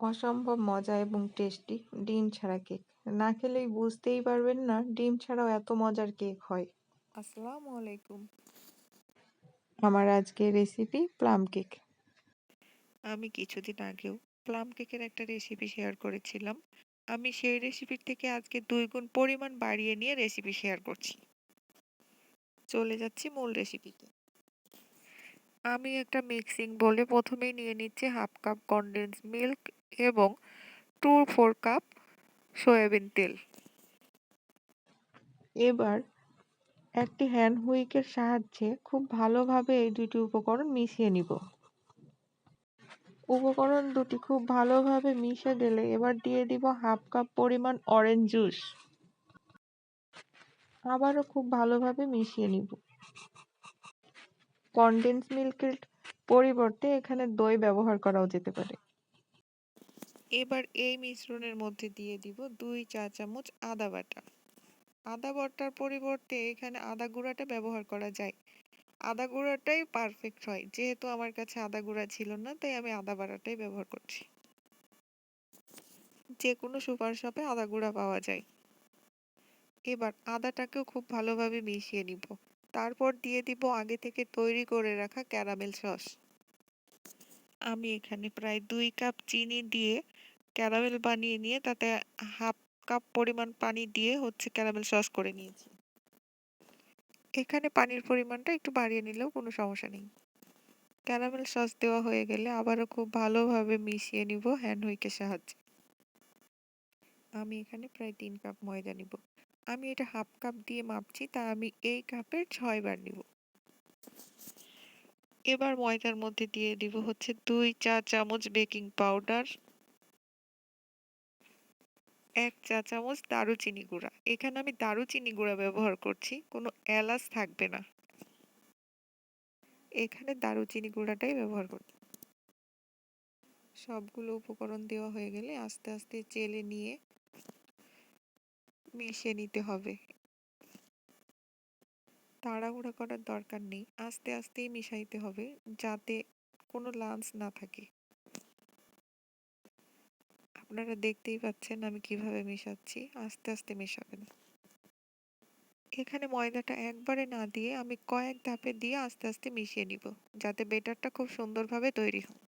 অসম্ভব মজা এবং টেস্টি। ডিম ছাড়া কেক। না খেলেই বুঝতেই পারবেন না ডিম ছাড়াও এত মজার কেক হয়। আসসালামু আলাইকুম। আমার আজকের রেসিপি প্লাম কেক আমি কিছুদিন আগেও প্লাম কেকের একটা রেসিপি শেয়ার করেছিলাম। আমি সেই রেসিপির থেকে আজকে দুই গুণ পরিমাণ বাড়িয়ে নিয়ে রেসিপি শেয়ার করছি। চলে যাচ্ছি মূল রেসিপিতে আমি একটা মিক্সিং বলে প্রথমেই নিয়ে নিচ্ছি হাফ কাপ কনডেন্স মিল্ক এবং টু ফোর কাপ সয়াবিন তেল। এবার একটি হ্যান্ড হুইকের সাহায্যে খুব ভালোভাবে এই দুটি উপকরণ মিশিয়ে নিব। উপকরণ দুটি খুব ভালোভাবে মিশে গেলে এবার দিয়ে দিব হাফ কাপ পরিমাণ অরেঞ্জ জুস। আবারও খুব ভালোভাবে মিশিয়ে নিব। কনডেন্স মিল্কের পরিবর্তে এখানে দই ব্যবহার করাও যেতে পারে। এবার এই মিশ্রণের মধ্যে দিয়ে দিব দুই চা চামচ আদা বাটা। আদা বাটার পরিবর্তে এখানে আদা গুঁড়াটা ব্যবহার করা যায়। আদা গুঁড়াটাই পারফেক্ট হয়। যেহেতু আমার কাছে আদা গুঁড়া ছিল না, তাই আমি আদা বাটাটাই ব্যবহার করছি। যে কোনো সুপার শপে আদা গুঁড়া পাওয়া যায়। এবার আদাটাকেও খুব ভালোভাবে মিশিয়ে নিব। তারপর দিয়ে দিব আগে থেকে তৈরি করে রাখা ক্যারামেল সস। আমি এখানে প্রায় দুই কাপ চিনি দিয়ে ক্যারামেল বানিয়ে নিয়ে তাতে হাফ কাপ পরিমাণ পানি দিয়ে হচ্ছে ক্যারামেল সস করে নিয়েছি। এখানে পানির পরিমাণটা একটু বাড়িয়ে নিলেও কোনো সমস্যা নেই। ক্যারামেল সস দেওয়া হয়ে গেলে আবারও খুব ভালোভাবে মিশিয়ে নিব হ্যান্ড হুইকের সাহায্যে। আমি এখানে প্রায় তিন কাপ ময়দা নিব। আমি এটা হাফ কাপ দিয়ে মাপছি তা আমি এই কাপের ছয় বার নিব। এবার ময়দার মধ্যে দিয়ে দিব হচ্ছে দুই চা চামচ বেকিং পাউডার। এক চা চামচ দারুচিনি গুঁড়া। এখানে আমি দারুচিনি গুঁড়া ব্যবহার করছি, কোনো এলাচ থাকবে না। এখানে দারুচিনি গুঁড়াটাই ব্যবহার করছি সবগুলো উপকরণ দেওয়া হয়ে গেলে আস্তে আস্তে চেলে নিয়ে মিশিয়ে নিতে হবে। তাড়াহুড়া করার দরকার নেই, আস্তে আস্তেই মিশাইতে হবে যাতে কোনো লাঞ্চ না থাকে। আপনারা দেখতেই পাচ্ছেন আমি কীভাবে মেশাচ্ছি। আস্তে আস্তে মেশাবেন এখানে ময়দাটা একবারে না দিয়ে আমি কয়েক ধাপে দিয়ে আস্তে আস্তে মিশিয়ে নিব, যাতে বেটারটা খুব সুন্দরভাবে তৈরি হয়।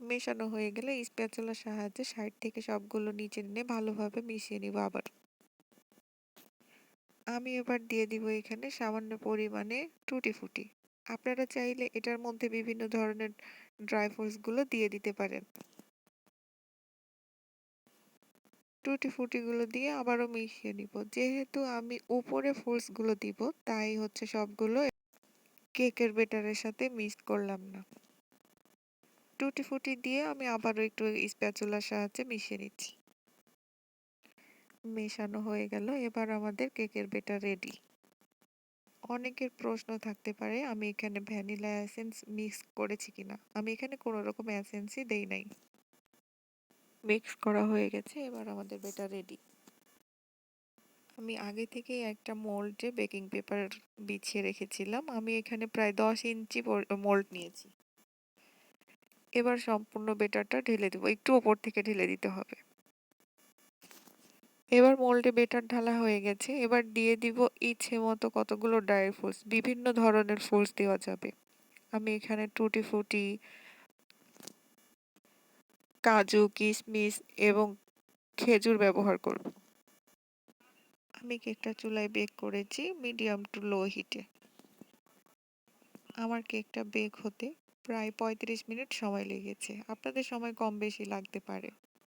মেশানো হয়ে গেলে স্প্যাচুলার সাহায্যে সাইড থেকে সবগুলো নিচে নিয়ে ভালোভাবে মিশিয়ে নিব আবার। আমি এবার দিয়ে দিব এখানে সামান্য পরিমাণে টুটি ফুটি আপনারা চাইলে এটার মধ্যে বিভিন্ন ধরনের ড্রাই ফ্রুটসগুলো দিয়ে দিতে পারেন। টুটি ফুটিগুলো দিয়ে আবারও মিশিয়ে নিব। যেহেতু আমি উপরে ফ্রুটসগুলো দিব, তাই হচ্ছে সবগুলো কেকের বেটারের সাথে মিক্স করলাম না। টুটি ফুটি দিয়ে আমি আবারও একটু স্প্যাচুলার সাহায্যে মিশিয়ে নিচ্ছি। মেশানো হয়ে গেল, এবার আমাদের কেকের বেটার রেডি অনেকের প্রশ্ন থাকতে পারে, আমি এখানে ভ্যানিলা এসেন্স মিক্স করেছি কিনা? আমি এখানে কোনো রকম এসেন্সই দেই নাই। মিক্স করা হয়ে গেছে, এবার আমাদের বেটার রেডি আমি আগে থেকেই একটা মোল্ডে বেকিং পেপার বিছিয়ে রেখেছিলাম। আমি এখানে প্রায় দশ ইঞ্চি মোল্ড নিয়েছি। এবার সম্পূর্ণ বেটারটা ঢেলে দেবো। একটু ওপর থেকে ঢেলে দিতে হবে। এবার মোল্ডে বেটার ঢালা হয়ে গেছে। এবার দিয়ে দিব ইচ্ছে মতো কতগুলো ড্রাই ফ্রুটস বিভিন্ন ধরনের ফ্রুটস দেওয়া যাবে। আমি এখানে টুটি ফুটি কাজু, কিশমিশ এবং খেজুর ব্যবহার করব। আমি কেকটা চুলায় বেক করেছি মিডিয়াম টু লো হিটে আমার কেকটা বেক হতে প্রায় পঁয়ত্রিশ মিনিট সময় লেগেছে। আপনাদের সময় কম বেশি লাগতে পারে।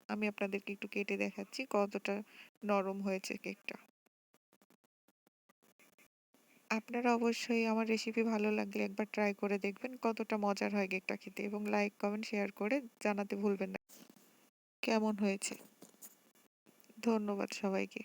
আমি আপনাদেরকে একটু কেটে দেখাচ্ছি কতটা নরম হয়েছে কেকটা। আপনারা অবশ্যই আমার রেসিপি ভালো লাগলে একবার ট্রাই করে দেখবেন কতটা মজার হয় কেকটা খেতে এবং লাইক কমেন্ট শেয়ার করে জানাতে ভুলবেন না। কেমন হয়েছে? ধন্যবাদ সবাইকে।